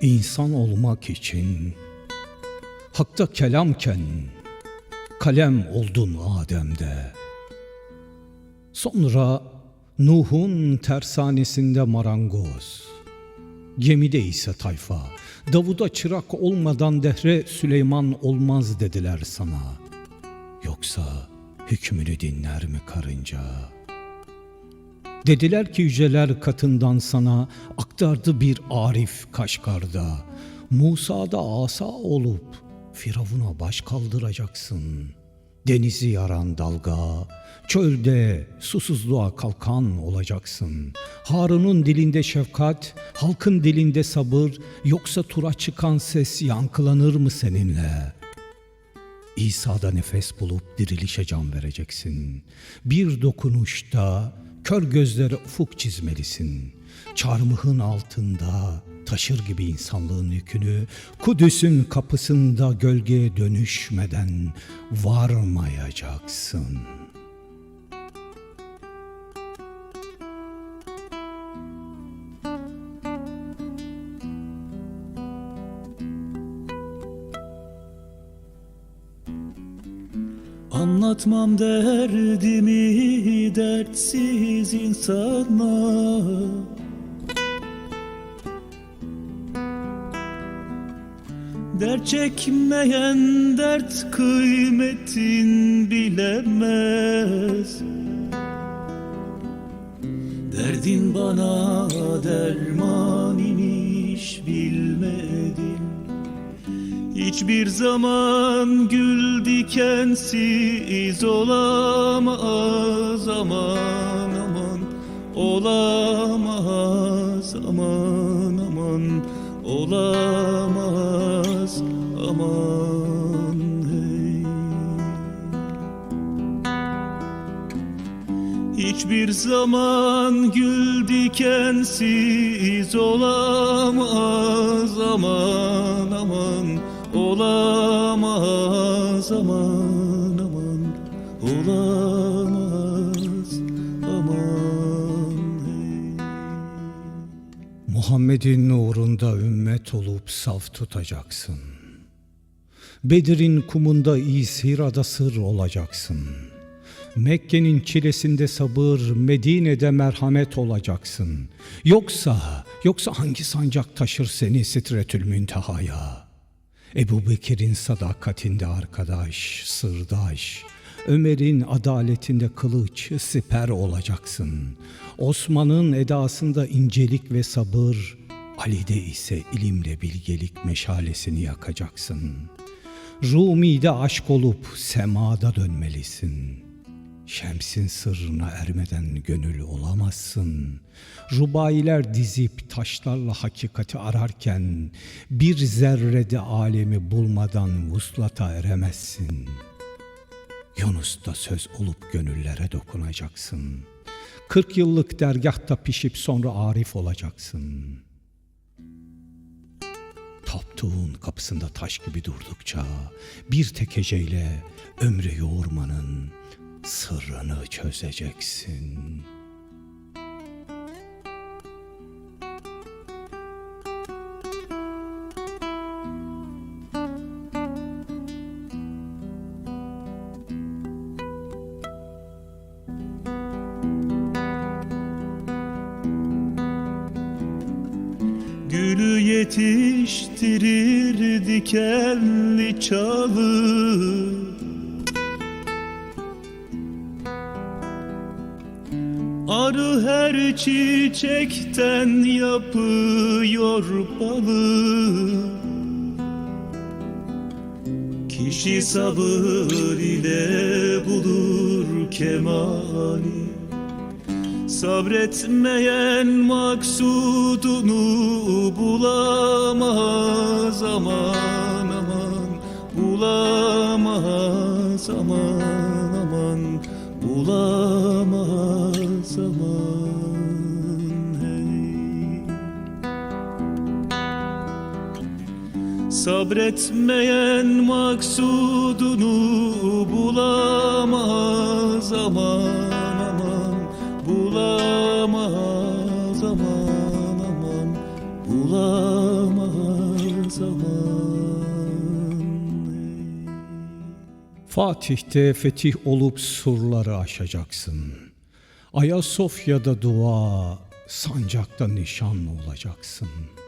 İnsan olmak için Hakta kelamken kalem oldun Adem'de. Sonra Nuh'un tersanesinde marangoz, gemide ise tayfa, Davud'a çırak olmadan dehre Süleyman olmaz dediler sana. Yoksa hükmünü dinler mi karınca? Dediler ki yüceler katından sana aktardı bir Arif Kaşgar'da. Musa'da asa olup Firavun'a baş kaldıracaksın. Denizi yaran dalga, çölde susuzluğa kalkan olacaksın. Harun'un dilinde şefkat, halkın dilinde sabır, yoksa tura çıkan ses yankılanır mı seninle?'' İsa'da nefes bulup dirilişe can vereceksin. Bir dokunuşta kör gözlere ufuk çizmelisin. Çarmıhın altında taşır gibi insanlığın yükünü, Kudüs'ün kapısında gölgeye dönüşmeden varmayacaksın. Anlatmam derdimi dertsiz insana Dert çekmeyen dert kıymetin bilemez Derdin bana derman imiş bilmedim Hiçbir zaman gül dikensiz olamaz. Aman aman Olamaz. Aman aman Olamaz. Aman hey. Hiçbir zaman gül dikensiz olamaz. Aman aman Olamaz aman aman Olamaz aman. Muhammed'in nurunda ümmet olup saf tutacaksın. Bedir'in kumunda İsira'da sır olacaksın. Mekke'nin çilesinde sabır, Medine'de merhamet olacaksın. Yoksa, yoksa hangi sancak taşır seni sitretül müntehaya? Ebu Bekir'in sadakatinde arkadaş, sırdaş, Ömer'in adaletinde kılıç, siper olacaksın. Osman'ın edasında incelik ve sabır, Ali'de ise ilimle bilgelik meşalesini yakacaksın. Rumi'de aşk olup semada dönmelisin. Şems'in sırrına ermeden gönül olamazsın. Rubailer dizip taşlarla hakikati ararken bir zerrede alemi bulmadan vuslata eremezsin. Yunus'ta söz olup gönüllere dokunacaksın. Kırk yıllık dergahta pişip sonra arif olacaksın. Taptuğun kapısında taş gibi durdukça bir tek heceyle ömrü yoğurmanın sırrını çözeceksin. Gülü yetiştirir dikenli çalı Arı her çiçekten yapıyor balı. Kişi sabır ile bulur kemali. Sabretmeyen maksudunu bulamaz aman aman. Bulamaz aman aman. Bulamaz Sabretmeyen maksudunu bulamaz aman aman. Bulamaz aman aman. Bulamaz aman. Fatih'te fetih olup surları aşacaksın. Ayasofya'da dua, sancakta nişan olacaksın.''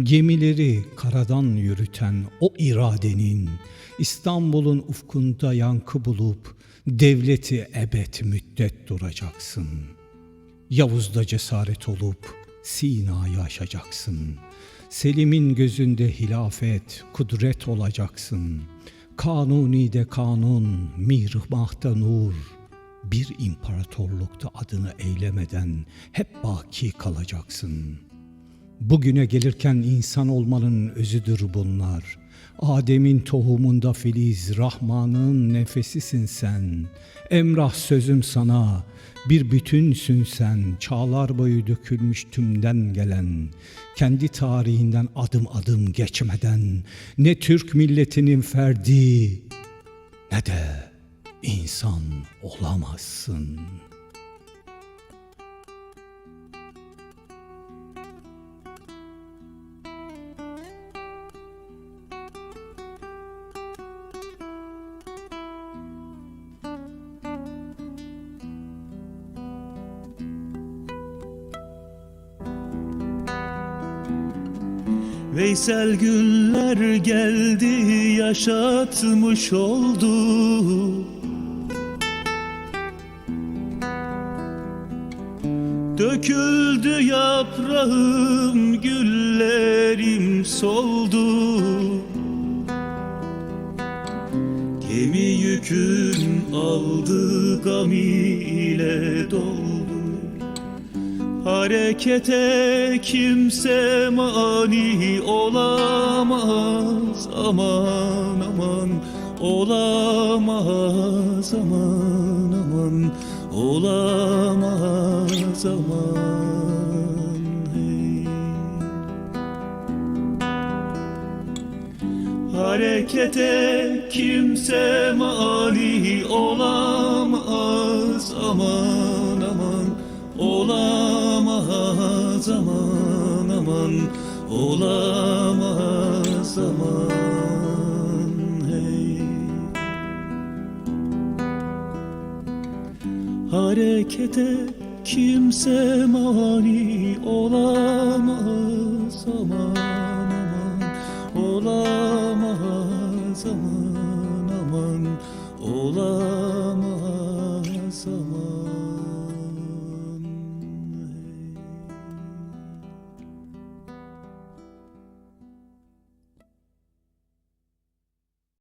Gemileri karadan yürüten o iradenin İstanbul'un ufkunda yankı bulup devleti ebed müddet duracaksın. Yavuz'da cesaret olup Sina'yı aşacaksın. Selim'in gözünde hilafet, kudret olacaksın. Kanuni'de kanun, mirmahta nur. Bir imparatorlukta adını eylemeden hep baki kalacaksın.'' Bugüne gelirken insan olmanın özüdür bunlar. Adem'in tohumunda filiz, Rahman'ın nefesisin sen. Emrah sözüm sana, bir bütünsün sen. Çağlar boyu dökülmüş tümden gelen. Kendi tarihinden adım adım geçmeden. Ne Türk milletinin ferdi, ne de insan olamazsın.'' Veysel günler geldi yaşatmış oldu. Döküldü yaprağım güllerim soldu. Gemi yükün aldı gam ile doldu Harekete kimse mani olamaz Aman aman olamaz Aman aman olamaz aman hey. Harekete kimse mani olamaz Aman aman olamaz Aman aman. Olamaz aman hey. Harekete kimse mani olamaz aman aman. Olamaz aman aman. Olamaz aman